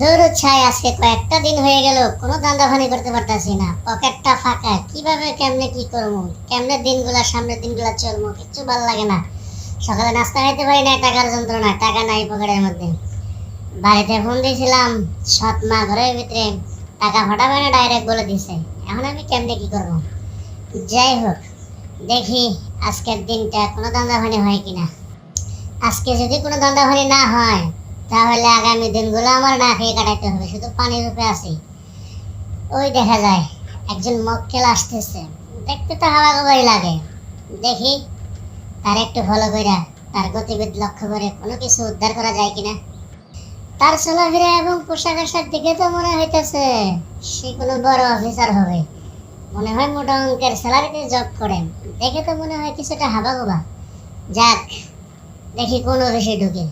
দৌড় ছাই আজকে কয়েকটা দিন হয়ে গেল, কোনো দান্দাভানি করতে পারতাছি না। পকেটটা ফাঁকা, কীভাবে, কেমনে, কি করব? কেমনে দিনগুলা, সামনের দিনগুলা চলবো? কিচ্ছু ভালো লাগে না। সকালে নাস্তা খাইতে পারি না টাকার যন্ত্রণা, টাকা নাই পকেটের মধ্যে। বাড়িতে ফোন দিয়েছিলাম সৎ মা ঘরের ভিতরে, টাকা ফাটাবে না ডাইরেক্ট বলে দিছে। এখন আমি কেমনে কি করব? যাই হোক, দেখি আজকের দিনটা কোনো দান্দাভানি হয় কিনা। আজকে যদি কোনো দান্দাভানি না হয় তাহলে আগামী দিনগুলো আমার না খেয়ে কাটাইতে হবে, শুধু পানির রূপে আছি। ওই দেখা যায়, একজন মক্কেল আসতেছে। দেখতে তো হাওয়া গোবাই লাগে। দেখি, তার একটু ফলো করে তার গতিবিধি লক্ষ্য করে কোনো কিছু উদ্ধার করা যায় কিনা। তার চলাফেরা এবং পোশাক আশাক দেখে তো মনে হইতেছে, সে কোনো বড় অফিসার হবে। মনে হয় মোটা অঙ্কের স্যালারিতে জব করেন। দেখে তো মনে হয় কিছুটা হাবা গোবা যাক, দেখি কোন অফিসে ঢুকে দেখ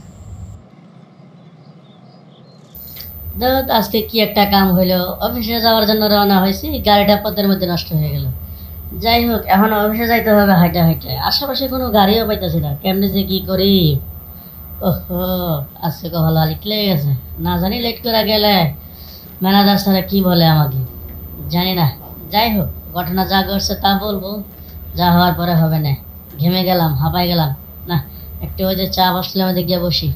আজকে কি একটা কাম হইল। অফিসে যাওয়ার জন্য রওনা হয়েছি, গাড়িটা পথের মধ্যে নষ্ট হয়ে গেল। যাই হোক, এখন অফিসে যাইতে হবে হাইটে হাইটে। আশেপাশে কোনো গাড়িও পাইতেছি না। কেমনি যে কী করি? ওহো, আজকে কহলা লিখ লেগে গেছে। না জানি লেট করে গেলে ম্যানেজার স্যারে কী বলে আমাকে? জানি না। যাই হোক, ঘটনা যা ঘটছে তা বলব। যা হওয়ার পরে হবে না। ঘেমে গেলাম, হাঁপাই গেলাম। না, একটু ওই যে চা বসলে আমাদের গিয়ে বসি।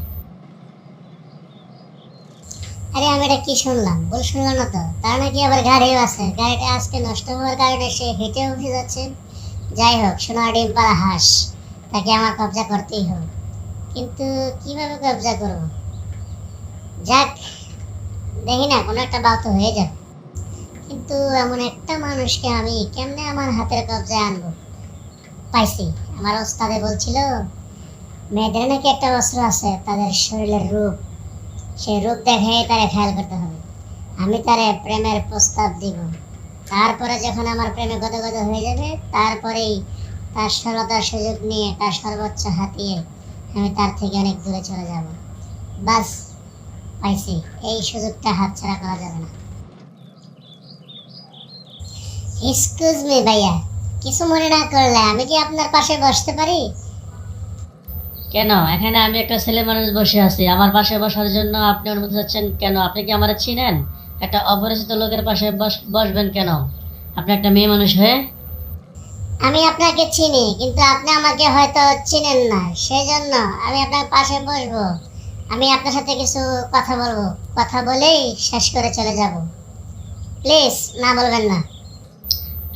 আরে আমি এটা কি শুনলাম? ভুল শুনলাম না তো। তার নাকি আবার গাড়িও আছে। গাড়িটা আজকে নষ্ট হওয়ার কারণে সে হেঁটে উঠে যাচ্ছে। যাই হোক, সোনা ডিম পাড়া হাঁস, তাকে আমার কবজা করতেই হবে। কিন্তু কীভাবে কবজা করব? যাক, দেখি না, কোনো একটা বাউ তো হয়ে যাবে। কিন্তু এমন একটা মানুষকে আমি কেমনে আমার হাতের কবজায় আনব? পাইছি। আমার ওস্তাদে বলছিল, মেয়েদের নাকি একটা অস্ত্র আছে, তাদের শরীরের রূপ সেই রূপ দেখে তারে খেয়াল করতে হবে। আমি তারে প্রেমের প্রস্তাব দিব। তারপরে যখন আমার প্রেমে গত হয়ে যাবে, তারপরেই তার সরলতার সুযোগ নিয়ে তার সর্বোচ্চ হাতিয়ে আমি তার থেকে অনেক দূরে চলে যাব। বাস, পাইছি। এই সুযোগটা হাতছাড়া করা যাবে না। এক্সকিউজ মি ভাইয়া। কিছু মনে না করলে আমি কি আপনার পাশে বসতে পারি? কেন? এখানে আমি একটা ছেলে মানুষ বসে আছি। আমার পাশে বসার জন্য আপনি অনুমতি চাচ্ছেন কেন? আপনি কি আমার চিনেন? একটা অপরিচিত লোকের পাশে বস- বসবেন কেন? আপনি একটা মেয়ে মানুষ হয়ে? আমি আপনাকে চিনি কিন্তু আপনি আমাকে হয়তো চিনেন না। সেই জন্য আমি আপনার পাশে বসবো। আমি আপনার সাথে কিছু কথা বলব। কথা বলেই শেষ করে চলে যাব। প্লিজ না বলবেন না।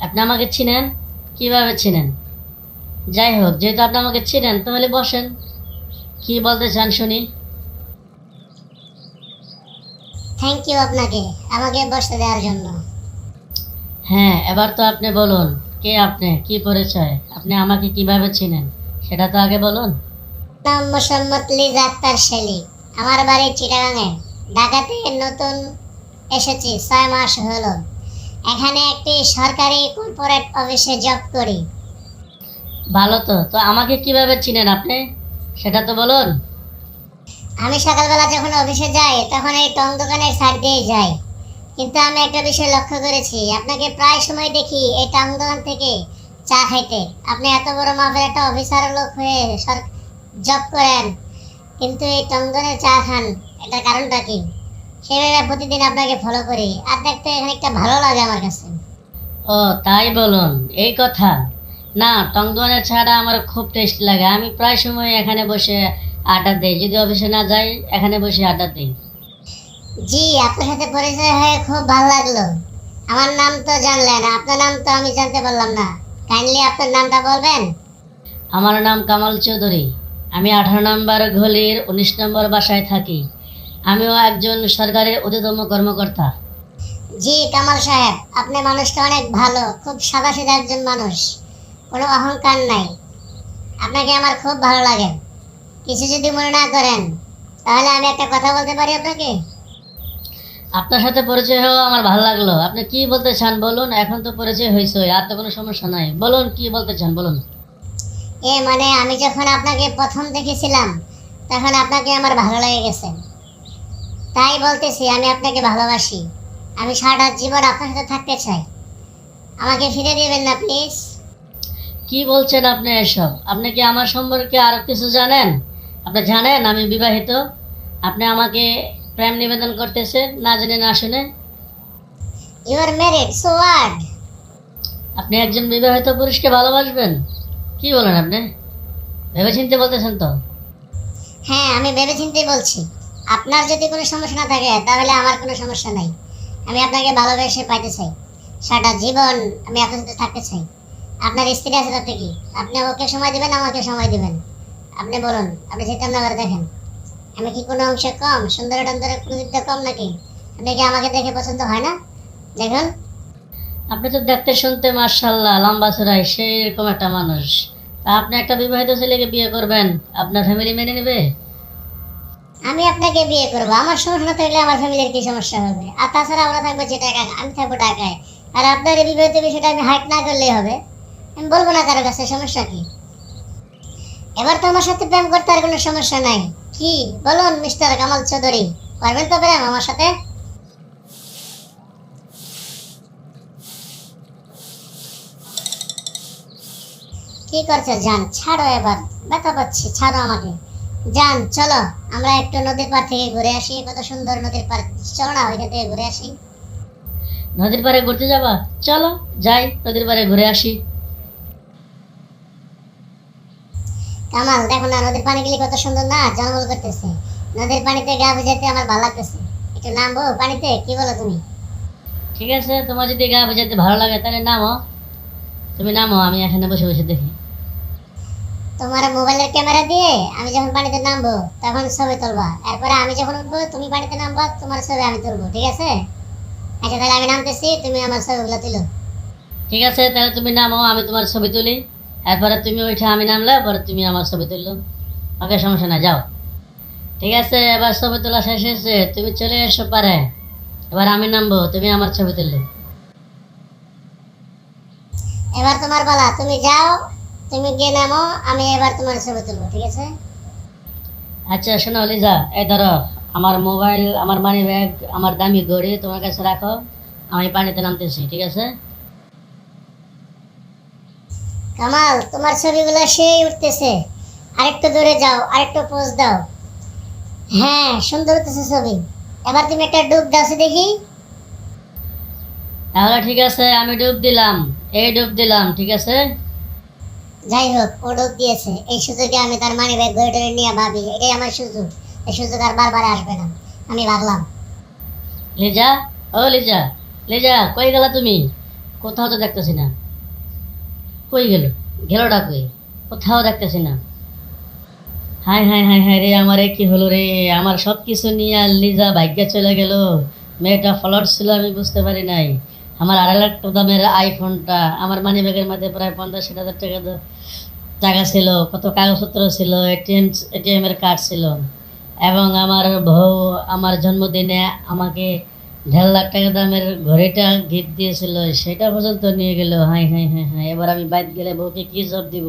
আপনি আমাকে চিনেন? কীভাবে চিনেন? যাই হোক যেহেতু আপনি আমাকে চিনেন তাহলে বসেন। কি বলতে চান শুনি? থ্যাংক ইউ আপনাকে আমাকে বসতে দেওয়ার জন্য। হ্যাঁ এবার তো আপনি বলুন কে আপনি কি পরিচয় আপনি আমাকে কীভাবে চিনেন? সেটা তো আগে বলুন। নাম মোসাম্মদ লিজ আক্তার শেলি আমার বাড়ি চিটাগাঙে। ঢাকাতে নতুন এসেছি ছয় মাস হলো। এখানে একটি সরকারি কর্পোরেট অফিসে জব করি। ভালো তো। তো আমাকে কীভাবে চিনেন আপনি? সেটা তো বলুন। আমি সকালবেলা যখন অফিসে যাই তখন এই টং দোকানের সাইড দিয়ে যাই। কিন্তু আমি একটা বিষয় লক্ষ্য করেছি। আপনাকে প্রায় সময় দেখি এই টং দোকান থেকে চা খাইতে। আপনি এত বড় মাপের একটা অফিসার লোক হয়ে জব করেন কিন্তু এই টং দোকানের চা খান। এটার কারণটা কি? সেভাবে প্রতিদিন আপনাকে ফলো করি। আর দেখতে এখানে একটা ভালো লাগে আমার কাছে। ও তাই বলুন। এই কথা। না টংদুয়ানের ছাড়া আমার খুব টেস্ট লাগে। আমি প্রায় সময় এখানে বসে আড্ডা দিই। যদি অফিসে না যাই এখানে বসে আড্ডা দিই। জি আপনার সাথে পরিচয় হয়ে খুব ভালো লাগল। আমার নাম তো জানলেন আপনার নাম তো আমি জানতে পারলাম না। কাইন্ডলি আপনার নামটা বলবেন? আমার নাম কামাল চৌধুরী। আমি আঠারো নম্বর গলির উনিশ নম্বর বাসায় থাকি। আমিও একজন সরকারের অতিতম কর্মকর্তা। জি কামাল সাহেব আপনি মানুষটা অনেক ভালো। খুব সাদাসিধা একজন মানুষ। কোনো অহংকার নাই। আপনাকে আমার খুব ভালো লাগে। কিছু যদি মনে না করেন তাহলে আমি একটা কথা বলতে পারি আপনাকে? আপনার সাথে পরিচয় হওয়া আমার ভালো লাগল। আপনি কি বলতে চান বলুন? এখন তো পরিচয় হয়েছে আর তো কোনো সমস্যা নাই। বলুন কি বলতে চান? বলুন। এ মানে আমি যখন আপনাকে প্রথম দেখেছিলাম তখন আপনাকে আমার ভালো লেগে গেছে। তাই বলতেছি আমি আপনাকে ভালোবাসি। আমি সারাটা জীবন আপনার সাথে থাকতে চাই। আমাকে ফিরে দিবেন না প্লিজ? কি বলছেন আপনি এসব? আপনি কি আমার সম্পর্কে আরও কিছু জানেন? আপনি জানেন আমি বিবাহিত? আপনি আমাকে প্রেম নিবেদন করতেছেন না জেনে না শুনে? ইউ আর ম্যারিড সো আপনি একজন বিবাহিত পুরুষকে ভালোবাসবেন? কি বলেন আপনি? ভেবে চিনতে বলতেছেন তো। হ্যাঁ আমি ভেবে চিন্তেই বলছি। আপনার যদি কোনো সমস্যা না থাকে তাহলে আমার কোনো সমস্যা নাই। আমি আপনাকে ভালোবেসে পাইতে চাই। সারা জীবন আমি আপনার সাথে থাকতে চাই। আপনার স্ত্রী আছে তাতে কি? আপনি ওকে সময় দিবেন আমাকে সময় দিবেন। আপনি বলুন আপনি চিন্তা না করে দেখেন। আমি কি কোনো অংশে কম? সুন্দর টন্দরে কোনো দিকটা কম নাকি? আপনি কি আমাকে দেখে পছন্দ হয় না? দেখুন। আপনি তো দেখতে শুনতে মার্শাল্লাহ লম্বা চড়াই সেই রকম একটা মানুষ। তা আপনি একটা বিবাহিত ছেলেকে বিয়ে করবেন আপনার ফ্যামিলি মেনে নেবে? আমি আপনাকে বিয়ে করব। আমার সমস্যা থাকলে আমার ফ্যামিলির কি সমস্যা হবে? আর তাছাড়া আমরা থাকব যে টাকা আমি থাকব টাকায় আর আপনার এই বিবাহিত বিষয়টা আমি হাইট না করলেই হবে। আমি বলব না কারও কাছে, সমস্যা কি? এবার তো আমার সাথে প্রেম করতে আর কোনো সমস্যা নাই। কি? বলুন, মিস্টার কামাল চৌধুরী, পারবেন তো প্রেম আমার সাথে? কি করছ, জান? ছাড়ো এবার, ব্যথা পাচ্ছি, ছাড়ো আমাকে। যান চলো, আমরা একটু নদীর পার থেকে ঘুরে আসি, কত সুন্দর নদীর পাড়। চলো না, ওইখান থেকে ঘুরে আসি। নদীর পাড়ে ঘুরতে যাবা? চলো, যাই, নদীর পাড়ে ঘুরে আসি। কামাল দেখো না নদীর পানিগুলি কত সুন্দর না জঙ্গল করতেছে। নদীর পানিতে গা ভিজাতে আমার ভালো লাগতেছে। একটু নামবো পানিতে কি বলো তুমি? ঠিক আছে তোমার যদি গা বোঝাতে ভালো লাগে তাহলে নামো। তুমি নামো আমি এখানে বসে বসে দেখি। তোমার মোবাইলের ক্যামেরা দিয়ে আমি যখন পানিতে নামবো তখন ছবি তুলবা। এরপরে আমি যখন উঠবো তুমি পানিতে নামবা তোমার ছবি আমি তুলবো ঠিক আছে? আচ্ছা তাহলে আমি নামতেছি তুমি আমার ছবিগুলো তুলো। ঠিক আছে তাহলে তুমি নামো আমি তোমার ছবি তুলি। এরপরে তুমি ওইটা আমি নামলে পরে তুমি আমার ছবি তুললো। ওকে সমস্যা না যাও। ঠিক আছে এবার ছবি তোলা শেষ হয়েছে তুমি চলে এসো পারে। এবার আমি নামবো তুমি আমার ছবি তুললে। এবার তোমার পালা তুমি যাও তুমি গিয়ে নামো আমি এবার তোমার ছবি তুলবো ঠিক আছে? আচ্ছা শোনো লিজা এই ধরো আমার মোবাইল আমার মানি ব্যাগ আমার দামি ঘড়ি তোমার কাছে রাখো আমি পানিতে নামতেছি ঠিক আছে? কামাল তোমার ছবিগুলো সেই উঠতেছে। আরেকটু দূরে যাও আরেকটু পোজ দাও। হ্যাঁ সুন্দর উঠতেছে ছবি। এবার তুমি একটা ডুব দাও দেখি। তাহলে ঠিক আছে আমি ডুব দিলাম। এই ডুব দিলাম ঠিক আছে? যাই হোক ও ডুব দিয়েছে। এই সুযোগে আমি তার মানি ব্যাগ ঘড়ি টড়ি নিয়ে ভাবি এটাই আমার সুযোগ। এই সুযোগ আর বারবার আসবে না। আমি ভাবলাম লিজা? ও লিজা লিজা কই গেলা তুমি? কোথাও তো দেখতেছি না। কই গেল? গেলটা কই কোথাও দেখতেছি না। হাই হাই হাই হাই রে, আমার কি হলো রে? আমার সব কিছু নিয়ে আর লিজা ভাগ্যে চলে গেল। মেয়েটা ফলট ছিল, আমি বুঝতে পারি নাই। আমার আড়াই লাখ দামের আইফোনটা, আমার মানি ব্যাগের মধ্যে প্রায় পঞ্চাশ ষাট হাজার টাকা টাকা ছিল, কত কাগজপত্র ছিল এটিএম এটিএমের কার্ড ছিল। এবং আমার বউ, আমার জন্মদিনে আমাকে দেড় লাখ টাকা দামের ঘড়িটা গিফট দিয়েছিল, সেটা পর্যন্ত নিয়ে গেল, হাই হাই হাই হাই, এবার আমি বাইক গেলে বউকে কি জব দিব?